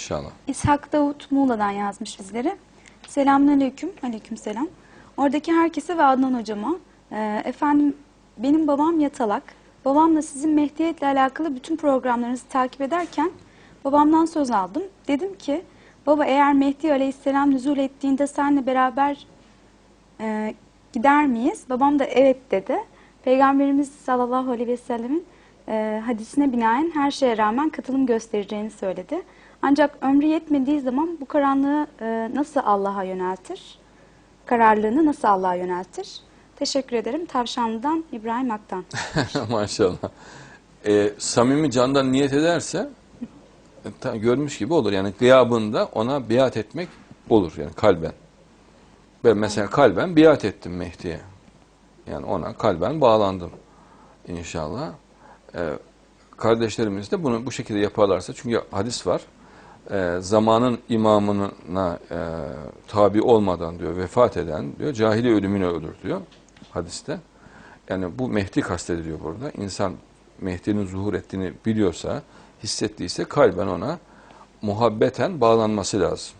İnşallah. İshak Davut Muğla'dan yazmış bizlere. Selamünaleyküm. Aleykümselam. Oradaki herkese ve Adnan hocama. e, efendim benim babam yatalak. Babamla sizin Mehdiyetle alakalı bütün programlarınızı takip ederken babamdan söz aldım. Dedim ki baba eğer Mehdi Aleyhisselam nüzul ettiğinde seninle beraber e, gider miyiz? Babam da evet dedi. Peygamberimiz sallallahu aleyhi ve sellemin e, hadisine binaen her şeye rağmen katılım göstereceğini söyledi. Ancak ömrü yetmediği zaman bu karanlığı e, nasıl Allah'a yöneltir? Kararlılığını nasıl Allah'a yöneltir? Teşekkür ederim. Tavşanlı'dan İbrahim Aktan. Maşallah. Ee, samimi candan niyet ederse e, görmüş gibi olur. Yani gıyabında ona biat etmek olur yani kalben. Ben mesela kalben biat ettim Mehdi'ye. Yani ona kalben bağlandım inşallah. Ee, kardeşlerimiz de bunu bu şekilde yaparlarsa çünkü hadis var. Ee, zamanın imamına e, tabi olmadan diyor vefat eden diyor cahili ölümüne ölür diyor hadiste. Yani bu Mehdi kastediliyor burada. İnsan Mehdi'nin zuhur ettiğini biliyorsa, hissettiyse kalben ona muhabbeten bağlanması lazım.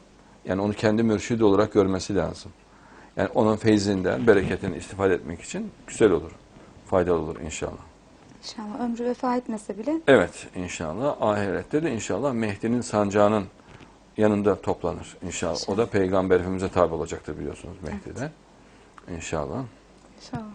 Yani onu kendi mürşidi olarak görmesi lazım. Yani onun feyzinden, bereketinden istifade etmek için güzel olur. Faydalı olur inşallah. İnşallah ömrü vefa etmese bile Evet inşallah. Ahirette de inşallah Mehdi'nin sancağının yanında toplanır inşallah. O da Peygamber Efendimiz'e tabi olacaktır biliyorsunuz Mehdi'de. İnşallah. inşallah.